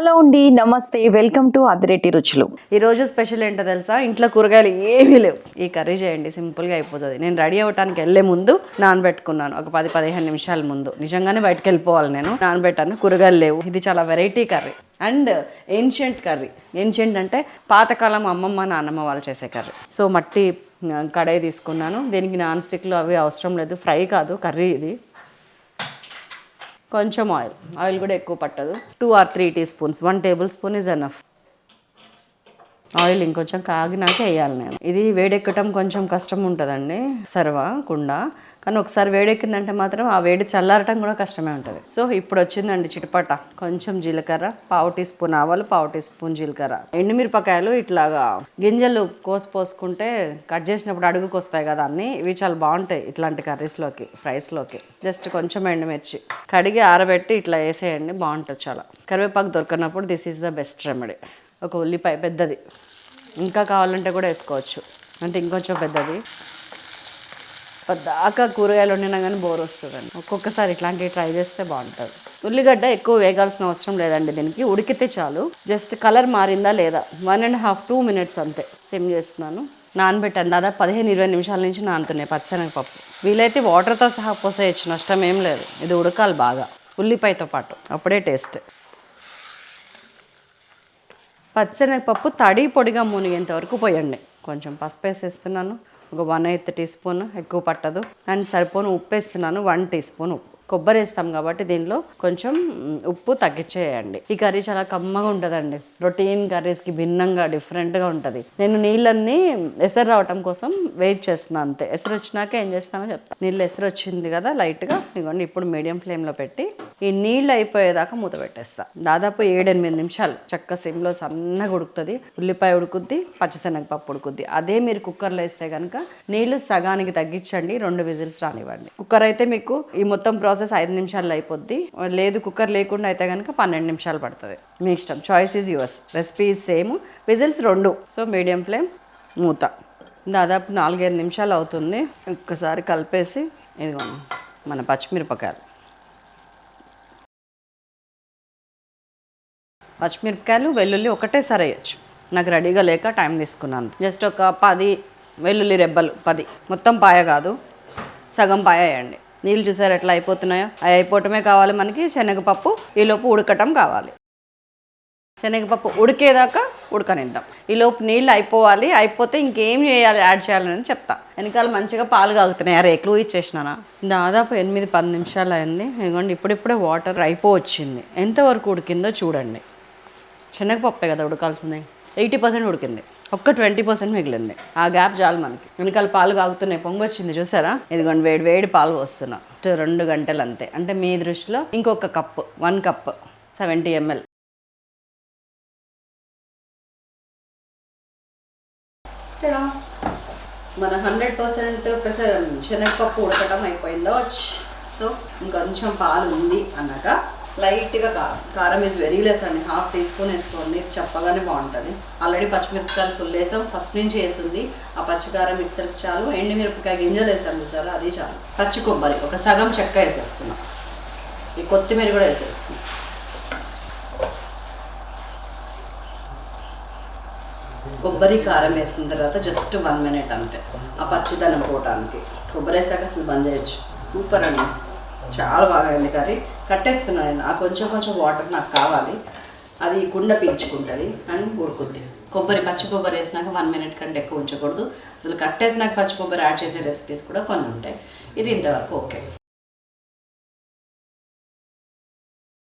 Hello అండి నమస్తే welcome to Adireddy రుచులు. ఈరోజు స్పెషల్ ఏంటో తెలుసా? ఇంట్లో కూరగాయలు ఏమీ లేవు. ఈ కర్రీ చేయండి సింపుల్గా అయిపోతుంది. నేను రెడీ అవ్వడానికి వెళ్ళే ముందు నానబెట్టుకున్నాను. ఒక పది పదిహేను నిమిషాల ముందు. నిజంగానే బయటకు వెళ్ళిపోవాలి నేను. నానబెట్టాను కూరగాయలు లేవు. ఇది చాలా variety curry. And ancient curry. Ancient అంటే పాతకాలం అమ్మమ్మ నాన్నమ్మ వాళ్ళు చేసే కర్రీ. సో మట్టి కడాయి తీసుకున్నాను. దీనికి నాన్ స్టిక్లు అవి అవసరం లేదు. ఫ్రై కాదు కర్రీ ఇది. కొంచెం ఆయిల్. ఆయిల్ కూడా ఎక్కువ పట్టదు. Two or three tea spoons one table spoon is enough oil ఇంకొంచెం కాగినాక వేయాలి నేను. ఇది వేడెక్కటం కొంచెం కష్టం ఉంటుందండి. సర్వ కుండ. కానీ ఒకసారి వేడెక్కిందంటే మాత్రం ఆ వేడి చల్లారటం కూడా కష్టమే ఉంటుంది. సో ఇప్పుడు వచ్చిందండి చిటపట. కొంచెం జీలకర్ర పావు టీ స్పూన్ ఆవాలు పావు టీ స్పూన్ జీలకర్ర. ఎండుమిరపకాయలు ఇట్లాగా గింజలు కోసి పోసుకుంటే కట్ చేసినప్పుడు అడుగుకు వస్తాయి కదా అన్ని. ఇవి చాలా బాగుంటాయి ఇట్లాంటి కర్రీస్లోకి ఫ్రైస్లోకి. జస్ట్ కొంచెం ఎండుమిర్చి కడిగి ఆరబెట్టి ఇట్లా వేసేయండి బాగుంటుంది చాలా. కరివేపాకు దొరకనప్పుడు this is the best remedy. ఒక ఉల్లిపాయ పెద్దది. ఇంకా కావాలంటే కూడా వేసుకోవచ్చు. అంటే ఇంకొంచెం పెద్దది. దాకా కూరగాయలు వండినా కానీ బోర్ వస్తుందండి. ఒక్కొక్కసారి ఇట్లాంటివి ట్రై చేస్తే బాగుంటుంది. ఉల్లిగడ్డ ఎక్కువ వేగాల్సిన అవసరం లేదండి దీనికి. ఉడికితే చాలు. జస్ట్ కలర్ మారిందా లేదా? One and half two minutes అంతే. సిమ్ చేస్తున్నాను. నానబెట్టాను. దాదాపు పదిహేను ఇరవై నిమిషాల నుంచి నానుతున్నాయి పచ్చనగపప్పు. వీలైతే వాటర్తో సహా పోసేయచ్చు. నష్టం ఏం లేదు. ఇది ఉడకాలి బాగా. ఉల్లిపాయతో పాటు. అప్పుడే టేస్ట్ పచ్చనగపప్పు తడి పొడిగా మునిగేంత వరకు పోయండి. కొంచెం పసుపు వేసేస్తున్నాను. ఒక వన్ ఎయిత్ టీ స్పూన్ ఎక్కువ పట్టదు. అండ్ సరిపోను ఉప్పు వేస్తున్నాను వన్ టీ స్పూన్ ఉప్పు. కొబ్బరి వేస్తాం కాబట్టి దీనిలో కొంచెం ఉప్పు తగ్గించేయండి. ఈ కర్రీ చాలా కమ్మగా ఉంటుందండి. రొటీన్ కర్రీస్కి భిన్నంగా డిఫరెంట్గా ఉంటుంది. నేను నీళ్ళన్నీ ఎసరు రావటం కోసం వెయిట్ చేస్తున్నాను అంతే. ఎసరు వచ్చినాక ఏం చేస్తానో చెప్తాను నీళ్ళు ఎసరు వచ్చింది కదా లైట్గా. ఇదిగోండి ఇప్పుడు మీడియం ఫ్లేమ్లో పెట్టి ఈ నీళ్ళు అయిపోయేదాకా మూత పెట్టేస్తా. దాదాపు ఏడెనిమిది నిమిషాలు. చక్క సిమ్లో సన్నగా ఉడుకుతుంది. ఉల్లిపాయ ఉడుకుద్ది పచ్చిశనగపప్పు ఉడుకుద్ది. అదే మీరు కుక్కర్లో వేస్తే కనుక నీళ్ళు సగానికి తగ్గించండి రెండు విజిల్స్ రానివ్వండి. కుక్కర్ అయితే మీకు ఈ మొత్తం ప్రాసెస్ ఐదు నిమిషాల్లో అయిపోద్ది. లేదు కుక్కర్ లేకుండా అయితే కనుక పన్నెండు నిమిషాలు పడుతుంది. మీ ఇష్టం. Choice is yours recipe same whistles రెండు. సో మీడియం ఫ్లేమ్ మూత. దాదాపు నాలుగైదు నిమిషాలు అవుతుంది. ఒక్కసారి కలిపేసి ఇది మన పచ్చిమిరపకాయలు. పచ్చిమిరపకాయలు వెల్లుల్లి ఒకటేసారి వేయచ్చు నాకు రెడీగా లేక టైం తీసుకున్నాను. జస్ట్ ఒక పది వెల్లుల్లి రెబ్బలు పది. మొత్తం పాయ కాదు. సగం పాయ వేయండి. నీళ్ళు చూసారు ఎట్లా అయిపోతున్నాయో? అవి అయిపోవటమే కావాలి మనకి. శనగపప్పు ఈలోపు ఉడకటం కావాలి. శనగపప్పు ఉడికేదాకా ఉడకనిద్దాం. ఈలోపు నీళ్ళు అయిపోవాలి. అయిపోతే ఇంకేం చేయాలి? యాడ్ చేయాలని చెప్తా. వెనకాల మంచిగా పాలు కాగుతున్నాయి. అరే ఎక్కువ ఇచ్చేసినానా? దాదాపు ఎనిమిది పది నిమిషాలు అయింది. ఇదిగోండి ఇప్పుడిప్పుడే వాటర్ అయిపో వచ్చింది ఎంతవరకు ఉడికిందో చూడండి. శనగపప్పే కదా ఉడకాల్సింది. ఎయిటీ పర్సెంట్ ఉడికింది. ఒక్క ట్వంటీ పర్సెంట్ మిగిలింది. ఆ గ్యాప్ చాలు మనకి. వెనకాల పాలు కాగుతున్నాయి. పొంగొచ్చింది చూసారా? ఇదిగోండి వేడి వేడి పాలు పోస్తున్నా. రెండు గంటలు అంతే. అంటే మీ దృష్టిలో ఇంకొక cup one cup seventy ML. మన హండ్రెడ్ పర్సెంట్ పెసర శనగపప్పు ఉడకటం అయిపోయిందో? సో ఇంకొంచెం పాలు ఉంది అన్నాక లైట్గా కారం కారం వేసి వెరీ లెస్ అండి. హాఫ్ టీ స్పూన్ వేసుకోండి. చెప్పగానే బాగుంటుంది. ఆల్రెడీ పచ్చిమిరపకాయలు ఫుల్ వేసాం. ఫస్ట్ నుంచి వేసింది. ఆ పచ్చికారం మిక్సర్ చాలు. ఎండుమిరపకాయ గింజలు వేసాం చూసారా? అది చాలు. పచ్చి కొబ్బరి. ఒక సగం చెక్క వేసేస్తున్నాం. ఈ కొత్తిమీర కూడా వేసేస్తున్నాం. కొబ్బరి కారం వేసిన తర్వాత జస్ట్ వన్ మినిట్ అంతే. ఆ పచ్చిదనం పోవటానికి. కొబ్బరి వేసాక అసలు బంద్ చేయొచ్చు. సూపర్ అండి. చాలా బాగా అయింది కర్రీ. కట్టేస్తున్నాను నేను. ఆ కొంచెం కొంచెం వాటర్ నాకు కావాలి. అది గుండె పీల్చుకుంటుంది అండ్ ఉడుకుద్ది. కొబ్బరి పచ్చి కొబ్బరి వేసినాక వన్ మినిట్ కంటే ఎక్కువ ఉంచకూడదు. అసలు కట్టేసినాక పచ్చి కొబ్బరి యాడ్ చేసే రెసిపీస్ కూడా కొన్ని ఉంటాయి. ఇది ఇంతవరకు ఓకే.